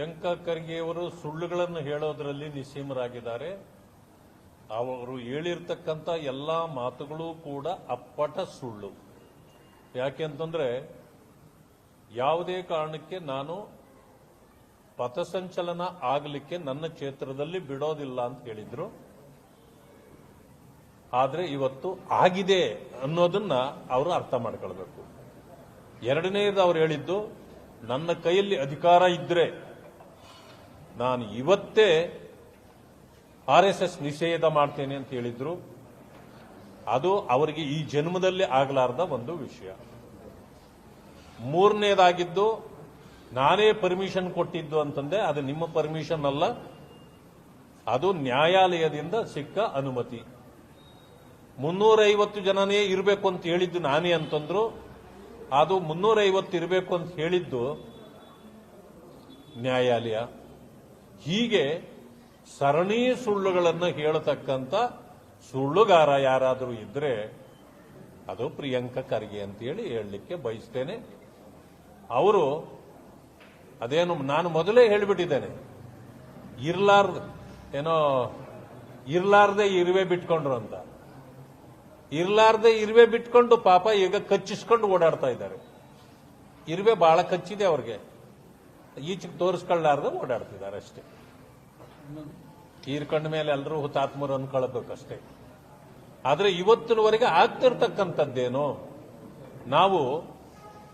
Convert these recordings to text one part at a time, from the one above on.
ಪ್ರಿಯಾಂಕಾ ಖರ್ಗೆ ಅವರು ಸುಳ್ಳುಗಳನ್ನು ಹೇಳೋದ್ರಲ್ಲಿ ನಿಸೀಮರಾಗಿದ್ದಾರೆ ಅವರು ಹೇಳಿರ್ತಕ್ಕಂಥ ಎಲ್ಲಾ ಮಾತುಗಳು ಕೂಡ ಅಪ್ಪಟ ಸುಳ್ಳು. ಯಾಕೆಂತಂದ್ರೆ ಯಾವುದೇ ಕಾರಣಕ್ಕೆ ನಾನು ಪಥಸಂಚಲನ ಆಗಲಿಕ್ಕೆ ನನ್ನ ಕ್ಷೇತ್ರದಲ್ಲಿ ಬಿಡೋದಿಲ್ಲ ಅಂತ ಹೇಳಿದ್ರು. ಆದರೆ ಇವತ್ತು ಆಗಿದೆ ಅನ್ನೋದನ್ನ ಅವರು ಅರ್ಥ ಮಾಡ್ಕೊಳ್ಬೇಕು. ಎರಡನೇದು ಅವ್ರು ಹೇಳಿದ್ದು, ನನ್ನ ಕೈಯಲ್ಲಿ ಅಧಿಕಾರ ಇದ್ರೆ ನಾನು ಇವತ್ತೇ ಆರ್ ಎಸ್ ಎಸ್ ನಿಷೇಧ ಮಾಡ್ತೇನೆ ಅಂತ ಹೇಳಿದ್ರು. ಅದು ಅವರಿಗೆ ಈ ಜನ್ಮದಲ್ಲಿ ಆಗಲಾರದ ಒಂದು ವಿಷಯ. ಮೂರನೇದಾಗಿದ್ದು, ನಾನೇ ಪರ್ಮಿಷನ್ ಕೊಟ್ಟಿದ್ದು ಅಂತಂದೆ, ಅದು ನಿಮ್ಮ ಪರ್ಮಿಷನ್ ಅಲ್ಲ. ಅದು ನ್ಯಾಯಾಲಯದಿಂದ ಸಿಕ್ಕ ಅನುಮತಿ. ಮುನ್ನೂರೈವತ್ತು ಜನನೇ ಇರಬೇಕು ಅಂತ ಹೇಳಿದ್ದು ನಾನೇ ಅಂತಂದ್ರು. ಅದು ಮುನ್ನೂರೈವತ್ತು ಇರಬೇಕು ಅಂತ ಹೇಳಿದ್ದು ನ್ಯಾಯಾಲಯ. ಹೀಗೆ ಸರಣಿ ಸುಳ್ಳುಗಳನ್ನು ಹೇಳತಕ್ಕಂಥ ಸುಳ್ಳುಗಾರ ಯಾರಾದರೂ ಇದ್ರೆ ಅದು ಪ್ರಿಯಾಂಕಾ ಖರ್ಗೆ ಅಂತೇಳಿ ಹೇಳಲಿಕ್ಕೆ ಬಯಸ್ತೇನೆ. ಅವರು ಅದೇನು ನಾನು ಮೊದಲೇ ಹೇಳಿಬಿಟ್ಟಿದ್ದೇನೆ. ಇರ್ಲಾರ್ದ ಏನೋ ಇರ್ಲಾರ್ದೆ ಇರುವೆ ಬಿಟ್ಕೊಂಡ್ರು ಅಂತ. ಇರ್ಲಾರ್ದೆ ಇರುವೆ ಬಿಟ್ಕೊಂಡು ಪಾಪ ಈಗ ಕಚ್ಚಿಸ್ಕೊಂಡು ಓಡಾಡ್ತಾ ಇದ್ದಾರೆ. ಇರುವೆ ಬಹಳ ಕಚ್ಚಿದೆ ಅವ್ರಿಗೆ. ಈಚೆಗೆ ತೋರಿಸ್ಕೊಳ್ಳಾರ್ದು ಓಡಾಡ್ತಿದ್ದಾರೆ ಅಷ್ಟೇ. ತೀರ್ಕೊಂಡ ಮೇಲೆ ಎಲ್ಲರೂ ಹುತಾತ್ಮರು ಅನ್ಕೊಳ್ಬೇಕಷ್ಟೇ. ಆದರೆ ಇವತ್ತಿನವರೆಗೆ ಆಗ್ತಿರ್ತಕ್ಕಂಥದ್ದೇನು? ನಾವು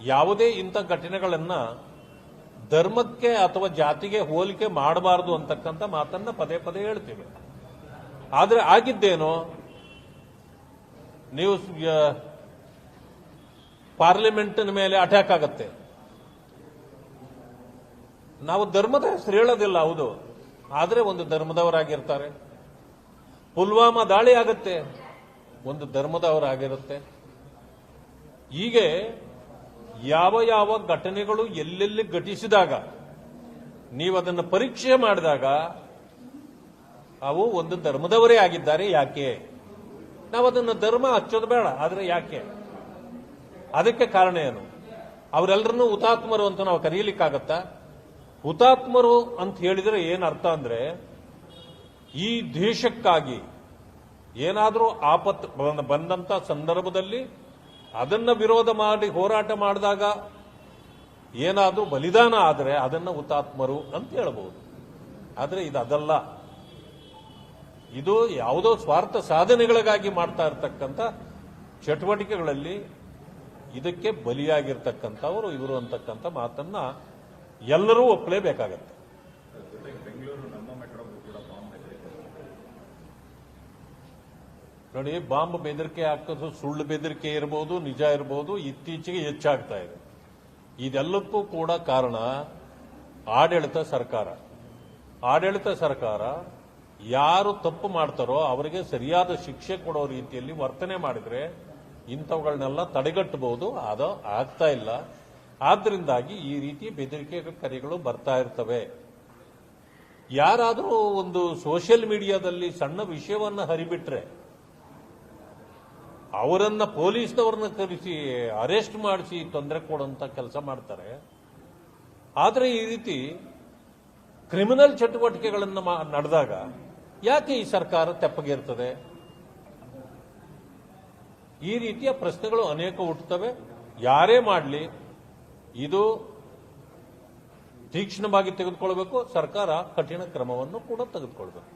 ಯಾವುದೇ ಇಂಥ ಘಟನೆಗಳನ್ನ ಧರ್ಮಕ್ಕೆ ಅಥವಾ ಜಾತಿಗೆ ಹೋಲಿಕೆ ಮಾಡಬಾರದು ಅಂತಕ್ಕಂಥ ಮಾತನ್ನ ಪದೇ ಪದೇ ಹೇಳ್ತೀವಿ. ಆದರೆ ಆಗಿದ್ದೇನು? ನೀವು ಪಾರ್ಲಿಮೆಂಟಿನ ಮೇಲೆ ಅಟ್ಯಾಕ್ ಆಗತ್ತೆ. ನಾವು ಧರ್ಮದ ಹೆಸರು ಹೇಳೋದಿಲ್ಲ, ಹೌದು. ಆದರೆ ಒಂದು ಧರ್ಮದವರಾಗಿರ್ತಾರೆ. ಪುಲ್ವಾಮಾ ದಾಳಿ ಆಗುತ್ತೆ, ಒಂದು ಧರ್ಮದವರಾಗಿರುತ್ತೆ. ಹೀಗೆ ಯಾವ ಯಾವ ಘಟನೆಗಳು ಎಲ್ಲೆಲ್ಲಿ ಘಟಿಸಿದಾಗ ನೀವು ಅದನ್ನು ಪರೀಕ್ಷೆ ಮಾಡಿದಾಗ, ಅವು ಒಂದು ಧರ್ಮದವರೇ ಆಗಿದ್ದಾರೆ, ಯಾಕೆ? ನಾವು ಅದನ್ನು ಧರ್ಮ ಹಚ್ಚೋದು ಬೇಡ, ಆದರೆ ಯಾಕೆ? ಅದಕ್ಕೆ ಕಾರಣ ಏನು? ಅವರೆಲ್ಲರನ್ನೂ ಹುತಾತ್ಮರು ಅಂತ ನಾವು ಕರೀಲಿಕ್ಕಾಗತ್ತಾ? ಹುತಾತ್ಮರು ಅಂತ ಹೇಳಿದರೆ ಏನು ಅರ್ಥ ಅಂದ್ರೆ, ಈ ದೇಶಕ್ಕಾಗಿ ಏನಾದರೂ ಆಪತ್ತು ಬಂದಂಥ ಸಂದರ್ಭದಲ್ಲಿ ಅದನ್ನ ವಿರೋಧ ಮಾಡಿ ಹೋರಾಟ ಮಾಡಿದಾಗ ಏನಾದರೂ ಬಲಿದಾನ ಆದರೆ ಅದನ್ನ ಹುತಾತ್ಮರು ಅಂತ ಹೇಳಬಹುದು ಆದರೆ ಇದು ಅದಲ್ಲ. ಇದು ಯಾವುದೋ ಸ್ವಾರ್ಥ ಸಾಧನೆಗಳಿಗಾಗಿ ಮಾಡ್ತಾ ಇರತಕ್ಕಂಥ ಚಟುವಟಿಕೆಗಳಲ್ಲಿ ಇದಕ್ಕೆ ಬಲಿಯಾಗಿರ್ತಕ್ಕಂಥವರು ಇವರು ಅಂತಕ್ಕಂಥ ಮಾತನ್ನ ಎಲ್ಲರೂ ಒಪ್ಪಲೇಬೇಕಾಗತ್ತೆ ನೋಡಿ, ಬಾಂಬ್ ಬೆದರಿಕೆ ಹಾಕೋದು ಸುಳ್ಳು ಬೆದರಿಕೆ ಇರಬಹುದು ನಿಜ ಇರಬಹುದು ಇತ್ತೀಚೆಗೆ ಹೆಚ್ಚಾಗ್ತಾ ಇದೆ. ಇದೆಲ್ಲಕ್ಕೂ ಕೂಡ ಕಾರಣ ಆಡಳಿತ ಸರ್ಕಾರ. ಆಡಳಿತ ಸರ್ಕಾರ ಯಾರು ತಪ್ಪು ಮಾಡ್ತಾರೋ ಅವರಿಗೆ ಸರಿಯಾದ ಶಿಕ್ಷೆ ಕೊಡೋ ರೀತಿಯಲ್ಲಿ ವರ್ತನೆ ಮಾಡಿದ್ರೆ ಇಂಥವುಗಳನ್ನೆಲ್ಲ ತಡೆಗಟ್ಟಬಹುದು. ಅದು ಆಗ್ತಾ ಇಲ್ಲ. ಆದ್ರಿಂದಾಗಿ ಈ ರೀತಿ ಬೆದರಿಕೆ ಕರೆಗಳು ಬರ್ತಾ ಇರ್ತವೆ. ಯಾರಾದರೂ ಒಂದು ಸೋಷಿಯಲ್ ಮೀಡಿಯಾದಲ್ಲಿ ಸಣ್ಣ ವಿಷಯವನ್ನು ಹರಿಬಿಟ್ರೆ, ಅವರನ್ನ ಪೊಲೀಸ್ನವ್ರನ್ನ ಕರೆಸಿ, ಅರೆಸ್ಟ್ ಮಾಡಿಸಿ ತೊಂದರೆ ಕೊಡುವಂತ ಕೆಲಸ ಮಾಡ್ತಾರೆ. ಆದರೆ ಈ ರೀತಿ ಕ್ರಿಮಿನಲ್ ಚಟುವಟಿಕೆಗಳನ್ನು ನಡೆದಾಗ ಯಾಕೆ ಈ ಸರ್ಕಾರ ತೆಪ್ಪಗಿರ್ತದೆ? ಈ ರೀತಿಯ ಪ್ರಶ್ನೆಗಳು ಅನೇಕ ಹುಟ್ಟುತ್ತವೆ. ಯಾರೇ ಮಾಡಲಿ ಇದು ತೀಕ್ಷ್ಣವಾಗಿ ತೆಗೆದುಕೊಳ್ಬೇಕು ಸರ್ಕಾರ ಕಠಿಣ ಕ್ರಮವನ್ನು ಕೂಡ ತೆಗೆದುಕೊಳ್ಬೇಕು.